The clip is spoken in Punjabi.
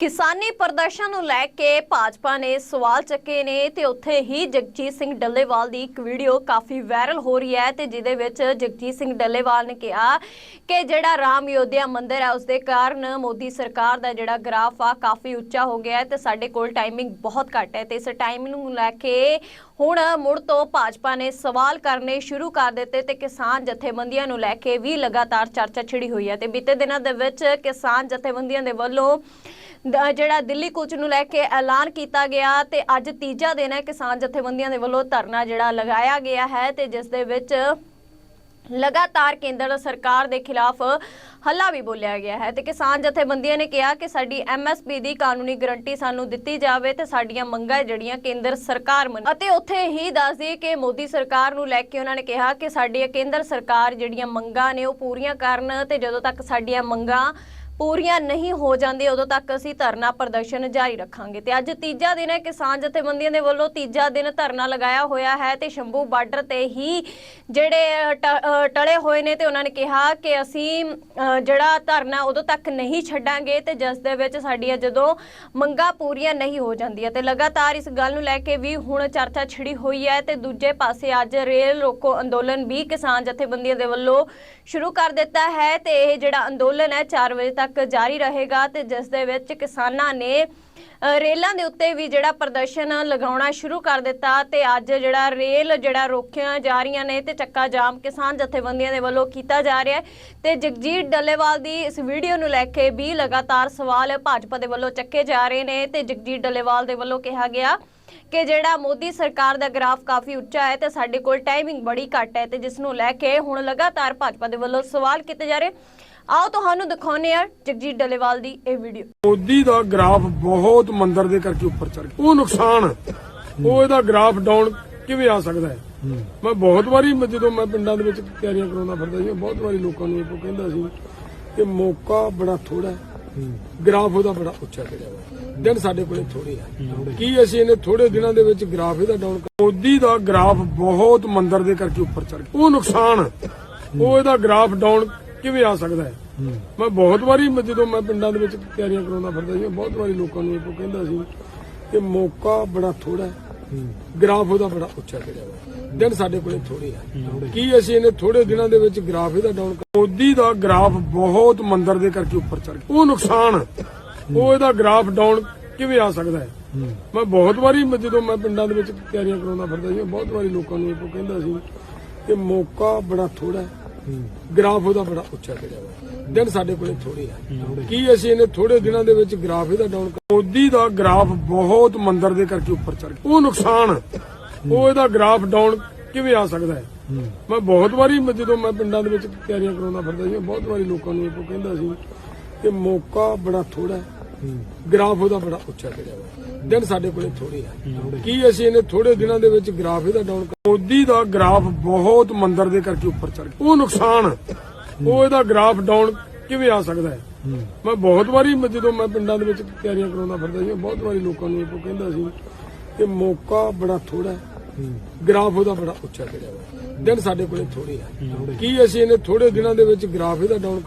ਕਿਸਾਨੀ ਪ੍ਰਦਰਸ਼ਨ ਨੂੰ ਲੈ ਕੇ ਭਾਜਪਾ ਨੇ ਸਵਾਲ ਚੱਕੇ ਨੇ ਤੇ ਉੱਥੇ ਹੀ ਜਗਜੀਤ ਸਿੰਘ ਡੱਲੇਵਾਲ ਦੀ ਇੱਕ ਵੀਡੀਓ ਕਾਫੀ ਵਾਇਰਲ ਹੋ ਰਹੀ ਹੈ ਤੇ ਜਿਹਦੇ ਵਿੱਚ ਜਗਜੀਤ ਸਿੰਘ ਡੱਲੇਵਾਲ ਨੇ ਕਿਹਾ ਕਿ ਜਿਹੜਾ ਰਾਮ ਯੋਧਿਆ ਮੰਦਿਰ ਹੈ ਉਸ ਦੇ ਕਾਰਨ ਮੋਦੀ ਸਰਕਾਰ ਦਾ ਜਿਹੜਾ ਗ੍ਰਾਫ ਆ ਕਾਫੀ ਉੱਚਾ ਹੋ ਗਿਆ ਹੈ ਤੇ ਸਾਡੇ ਕੋਲ ਟਾਈਮਿੰਗ ਬਹੁਤ ਘੱਟ ਹੈ ਤੇ ਇਸ ਟਾਈਮਿੰਗ ਨੂੰ ਲੈ ਕੇ ਹੁਣ ਮੁੜ ਤੋਂ ਭਾਜਪਾ ਨੇ ਸਵਾਲ ਕਰਨੇ ਸ਼ੁਰੂ ਕਰ ਦਿੱਤੇ ਤੇ ਕਿਸਾਨ ਜਥੇਬੰਦੀਆਂ ਨੂੰ ਲੈ ਕੇ ਵੀ ਲਗਾਤਾਰ ਚਰਚਾ ਛਿੜੀ ਹੋਈ ਹੈ ਤੇ ਬੀਤੇ ਦਿਨਾਂ ਦੇ ਵਿੱਚ ਕਿਸਾਨ ਜਥੇਬੰਦੀਆਂ ਦੇ ਵੱਲੋਂ ਜਿਹੜਾ ਦਿੱਲੀ ਕੂਚ ਨੂੰ ਲੈ ਕੇ ਐਲਾਨ ਕੀਤਾ ਗਿਆ ਤੇ ਅੱਜ ਤੀਜਾ ਦਿਨ ਹੈ ਕਿਸਾਨ ਜਥੇਬੰਦੀਆਂ ਦੇ ਵੱਲੋਂ ਧਰਨਾ ਜਿਹੜਾ ਲਗਾਇਆ ਗਿਆ ਹੈ ਤੇ ਜਿਸ ਦੇ ਵਿੱਚ ਲਗਾਤਾਰ ਕੇਂਦਰ ਸਰਕਾਰ ਦੇ ਖਿਲਾਫ ਹੱਲਾ ਵੀ ਬੋਲਿਆ ਗਿਆ ਹੈ ਤੇ ਕਿਸਾਨ ਜਥੇਬੰਦੀਆਂ ਨੇ ਕਿਹਾ ਕਿ ਸਾਡੀ ਐਮਐਸਪੀ ਦੀ ਕਾਨੂੰਨੀ ਗਰੰਟੀ ਸਾਨੂੰ ਦਿੱਤੀ ਜਾਵੇ ਤੇ ਸਾਡੀਆਂ ਮੰਗਾਂ ਜਿਹੜੀਆਂ ਕੇਂਦਰ ਸਰਕਾਰ ਮੰਨ ਅਤੇ ਉੱਥੇ ਹੀ ਦੱਸ ਦਈਏ ਕਿ ਮੋਦੀ ਸਰਕਾਰ ਨੂੰ ਲੈ ਕੇ ਉਹਨਾਂ ਨੇ ਕਿਹਾ ਕਿ ਸਾਡੀਆਂ ਕੇਂਦਰ ਸਰਕਾਰ ਜਿਹੜੀਆਂ ਮੰਗਾਂ ਨੇ ਉਹ ਪੂਰੀਆਂ ਕਰਨ ਤੇ ਜਦੋਂ ਤੱਕ ਸਾਡੀਆਂ ਮੰਗਾਂ ਪੂਰੀਆਂ ਨਹੀਂ ਹੋ ਜਾਂਦੀਆਂ ਉਦੋਂ ਤੱਕ ਅਸੀਂ ਧਰਨਾ ਪ੍ਰਦਰਸ਼ਨ ਜਾਰੀ ਰੱਖਾਂਗੇ। ਤੇ ਅੱਜ ਤੀਜਾ ਦਿਨ ਹੈ ਕਿਸਾਨ ਜਥੇਬੰਦੀਆਂ ਦੇ ਵੱਲੋਂ ਤੀਜਾ ਦਿਨ ਧਰਨਾ ਲਗਾਇਆ ਹੋਇਆ ਹੈ ਤੇ ਸ਼ੰਭੂ ਬਾਰਡਰ ਤੇ ਹੀ ਜਿਹੜੇ ਟ- ਟਲੇ ਹੋਏ ਨੇ ਤੇ ਉਹਨਾਂ ਨੇ ਕਿਹਾ ਕਿ ਅਸੀਂ ਜਿਹੜਾ ਧਰਨਾ ਉਦੋਂ ਤੱਕ ਨਹੀਂ ਛੱਡਾਂਗੇ ਤੇ ਜਿਸ ਦੇ ਵਿੱਚ ਸਾਡੀਆਂ ਜਦੋਂ ਮੰਗਾਂ ਪੂਰੀਆਂ ਨਹੀਂ ਹੋ ਜਾਂਦੀਆਂ। ਤੇ ਲਗਾਤਾਰ ਇਸ ਗੱਲ ਨੂੰ ਲੈ ਕੇ ਵੀ ਹੁਣ ਚਰਚਾ ਛਿੜੀ ਹੋਈ ਹੈ ਤੇ ਦੂਜੇ ਪਾਸੇ ਅੱਜ ਰੇਲ ਰੋਕੋ ਅੰਦੋਲਨ ਵੀ ਕਿਸਾਨ ਜਥੇਬੰਦੀਆਂ ਦੇ ਵੱਲੋਂ ਸ਼ੁਰੂ ਕਰ ਦਿੱਤਾ ਹੈ ਤੇ ਇਹ ਜਿਹੜਾ ਅੰਦੋਲਨ ਹੈ 4 ਵਜੇ ਤੱਕ ਤੱਕ ਜਾਰੀ ਰਹੇਗਾ ਤੇ ਜਿਸ ਦੇ ਵਿੱਚ ਕਿਸਾਨਾਂ ਨੇ ਰੇਲਾਂ ਦੇ ਉੱਤੇ ਵੀ ਜਿਹੜਾ ਪ੍ਰਦਰਸ਼ਨ ਲਗਾਉਣਾ ਸ਼ੁਰੂ ਕਰ ਦਿੱਤਾ ਤੇ ਅੱਜ ਜਿਹੜਾ ਰੇਲ ਜਿਹੜਾ ਰੋਕੀਆਂ ਜਾ ਰਹੀਆਂ ਨੇ ਤੇ ਚੱਕਾ ਜਾਮ ਕਿਸਾਨ ਜਥੇਬੰਦੀਆਂ ਦੇ ਵੱਲੋਂ ਕੀਤਾ ਜਾ ਰਿਹਾ ਹੈ ਤੇ ਜਗਜੀਤ ਡੱਲੇਵਾਲ ਦੀ ਇਸ ਵੀਡੀਓ ਨੂੰ ਲੈ ਕੇ ਵੀ ਲਗਾਤਾਰ ਸਵਾਲ ਭਾਜਪਾ ਦੇ ਵੱਲੋਂ ਚੱਕੇ ਜਾ ਰਹੇ ਨੇ ਤੇ ਜਗਜੀਤ ਡੱਲੇਵਾਲ ਦੇ ਵੱਲੋਂ ਕਿਹਾ ਗਿਆ ਕਿ ਜਿਹੜਾ ਮੋਦੀ ਸਰਕਾਰ ਦਾ ਗ੍ਰਾਫ ਕਾਫੀ ਉੱਚਾ ਹੈ ਤੇ ਸਾਡੇ ਕੋਲ ਟਾਈਮਿੰਗ ਬੜੀ ਘੱਟ ਹੈ ਤੇ ਜਿਸ ਨੂੰ ਲੈ ਕੇ ਹੁਣ ਲਗਾਤਾਰ ਭਾਜਪਾ ਦੇ ਵੱਲੋਂ ਸਵਾਲ ਕੀਤੇ ਜਾ ਰਹੇ। ਆਓ ਤੁਹਾਨੂੰ ਦਿਖਾਉਂਦੇ ਆ ਜਗਜੀਤ ਡੱਲੇਵਾਲ ਦੀ ਇਹ ਵੀਡੀਓ ਮੋਦੀ ਦਾ ਗ੍ਰਾਫ ਬਹੁਤ ਮੰਦਰ ਦੇ ਕਰਕੇ ਉੱਪਰ ਚੜ ਗਿਆ। ਉਹ ਨੁਕਸਾਨ ਉਹ ਇਹਦਾ ਗ੍ਰਾਫ ਡਾਊਨ ਕਿਵੇਂ ਆ ਸਕਦਾ ਹੈ? ਮੈਂ ਬਹੁਤ ਵਾਰੀ ਜਦੋਂ ਮੈਂ ਪਿੰਡਾਂ ਦੇ ਵਿੱਚ ਤਿਆਰੀਆਂ ਕਰਾਉਂਦਾ ਫਿਰਦਾ ਸੀ, ਬਹੁਤ ਵਾਰੀ ਲੋਕਾਂ ਨੂੰ ਇਹ ਕਹਿੰਦਾ ਸੀ ਕਿ ਮੌਕਾ ਬੜਾ ਥੋੜਾ ਹੈ। ਗ੍ਰਾਫ ਉਹਦਾ ਬੜਾ ਉੱਚਾ ਚੜਿਆ ਹੋਇਆ। ਦਿਨ ਸਾਡੇ ਕੋਲੇ ਥੋੜੇ ਆ ਕੀ ਅਸੀਂ ਇਹਨੇ ਥੋੜੇ ਦਿਨਾਂ ਦੇ ਵਿੱਚ ਗ੍ਰਾਫ ਇਹਦਾ ਡਾਊਨ ਮੋਦੀ ਦਾ ਗ੍ਰਾਫ ਬਹੁਤ ਮੰਦਰ ਦੇ ਕਰਕੇ ਉੱਪਰ ਚੜ ਗਿਆ। ਉਹ ਨੁਕਸਾਨ ਉਹ ਇਹਦਾ ਗ੍ਰਾਫ ਡਾਊਨ ਕਿਵੇਂ ਆ ਸਕਦਾ ਹੈ? ਮੈਂ ਬਹੁਤ ਵਾਰੀ ਜਦੋਂ ਮੈਂ ਪਿੰਡਾਂ ਦੇ ਵਿੱਚ ਤਿਆਰੀਆਂ ਕਰਾਉਂਦਾ ਫਿਰਦਾ ਸੀ, ਬਹੁਤ ਵਾਰੀ ਲੋਕਾਂ ਨੂੰ ਇਹ ਕਹਿੰਦਾ ਸੀ ਕਿ ਮੌਕਾ ਬੜਾ ਥੋੜਾ ਹੈ। ਗ੍ਰਾਫ ਉਹਦਾ ਬੜਾ ਉੱਚਾ ਚੜਿਆ ਹੋਇਆ। ਦਿਨ ਸਾਡੇ ਕੋਲੇ ਥੋੜੇ ਆ। ਕੀ ਅਸੀਂ ਇਹਨੇ ਥੋੜੇ ਦਿਨਾਂ ਦੇ ਵਿੱਚ ਗ੍ਰਾਫ ਇਹਦਾ ਡਾਊਨ ਮੋਦੀ ਦਾ ਗ੍ਰਾਫ ਬਹੁਤ ਮੰਦਰ ਦੇ ਕਰਕੇ ਉੱਪਰ ਚੜ ਗਿਆ। ਉਹ ਨੁਕਸਾਨ। ਉਹ ਇਹਦਾ ਗ੍ਰਾਫ ਡਾਊਨ ਕਿਵੇਂ ਆ ਸਕਦਾ ਹੈ? ਮੈਂ ਬਹੁਤ ਵਾਰੀ ਜਦੋਂ ਮੈਂ ਪਿੰਡਾਂ ਦੇ ਵਿੱਚ ਤਿਆਰੀਆਂ ਕਰਾਉਂਦਾ ਫਿਰਦਾ ਸੀ ਬਹੁਤ ਵਾਰੀ ਲੋਕਾਂ ਨੂੰ ਇਹ ਕਹਿੰਦਾ ਸੀ ਕਿ ਮੌਕਾ ਬੜਾ ਥੋੜਾ ਹੈ। ਗ੍ਰਾਫ ਉਹਦਾ ਬੜਾ ਉੱਚਾ ਚੜਿਆ ਹੋਇਆ। ਦਿਨ ਸਾਡੇ ਕੋਲੇ ਥੋੜੇ ਆ। ਕੀ ਅਸੀਂ ਇਹਨੇ ਥੋੜੇ ਦਿਨਾਂ ਦੇ ਵਿੱਚ ਗ੍ਰਾਫ ਇਹਦਾ ਡਾਊਨ ਮੋਦੀ ਦਾ ਗ੍ਰਾਫ ਬਹੁਤ ਮੰਦਰ ਦੇ ਕਰਕੇ ਉੱਪਰ ਚੜ ਗਿਆ। ਉਹ ਨੁਕਸਾਨ ਉਹ ਇਹਦਾ ਗ੍ਰਾਫ ਡਾਊਨ ਕਿਵੇਂ ਆ ਸਕਦਾ ਹੈ? ਮੈਂ ਬਹੁਤ ਵਾਰੀ ਜਦੋਂ ਮੈਂ ਪਿੰਡਾਂ ਦੇ ਵਿੱਚ ਤਿਆਰੀਆਂ ਕਰਾਉਂਦਾ ਫਿਰਦਾ ਸੀ, ਬਹੁਤ ਵਾਰੀ ਲੋਕਾਂ ਨੂੰ ਇਹ ਕਹਿੰਦਾ ਸੀ ਕਿ ਮੌਕਾ ਬੜਾ ਥੋੜਾ ਹੈ। ਗ੍ਰਾਫ ਉਹਦਾ ਬੜਾ ਉੱਚਾ ਚੜਿਆ ਹੋਇਆ। ਦਿਨ ਸਾਡੇ ਕੋਲੇ ਥੋੜੇ ਆ। ਕੀ ਅਸੀਂ ਇਹਨੇ ਥੋੜੇ ਦਿਨਾਂ ਦੇ ਵਿੱਚ ਗ੍ਰਾਫ ਇਹਦਾ ਡਾਊਨ ਮੋਦੀ ਦਾ ਗ੍ਰਾਫ ਬਹੁਤ ਮੰਦਰ ਦੇ ਕਰਕੇ ਉੱਪਰ ਚੜ ਗਿਆ। ਉਹ ਨੁਕਸਾਨ ਉਹ ਇਹਦਾ ਗ੍ਰਾਫ ਡਾਊਨ ਕਿਵੇਂ ਆ ਸਕਦਾ ਹੈ? ਮੈਂ ਬਹੁਤ ਵਾਰੀ ਜਦੋਂ ਮੈਂ ਪਿੰਡਾਂ ਦੇ ਵਿੱਚ ਤਿਆਰੀਆਂ ਕਰਾਉਂਦਾ ਫਿਰਦਾ ਸੀ ਬਹੁਤ ਵਾਰੀ ਲੋਕਾਂ ਨੂੰ ਇਹ ਕਹਿੰਦਾ ਸੀ ਕਿ ਮੌਕਾ ਬੜਾ ਥੋੜਾ ਹੈ। ਗ੍ਰਾਫ ਉਹਦਾ ਬੜਾ ਉੱਚਾ ਚੜਿਆ ਹੋਇਆ। ਦਿਨ ਸਾਡੇ ਕੋਲੇ ਥੋੜੇ ਆ। ਕੀ ਅਸੀਂ ਇਹਨੇ ਥੋੜੇ ਦਿਨਾਂ ਦੇ ਵਿੱਚ ਗ੍ਰਾਫ ਇਹਦਾ ਡਾਊਨ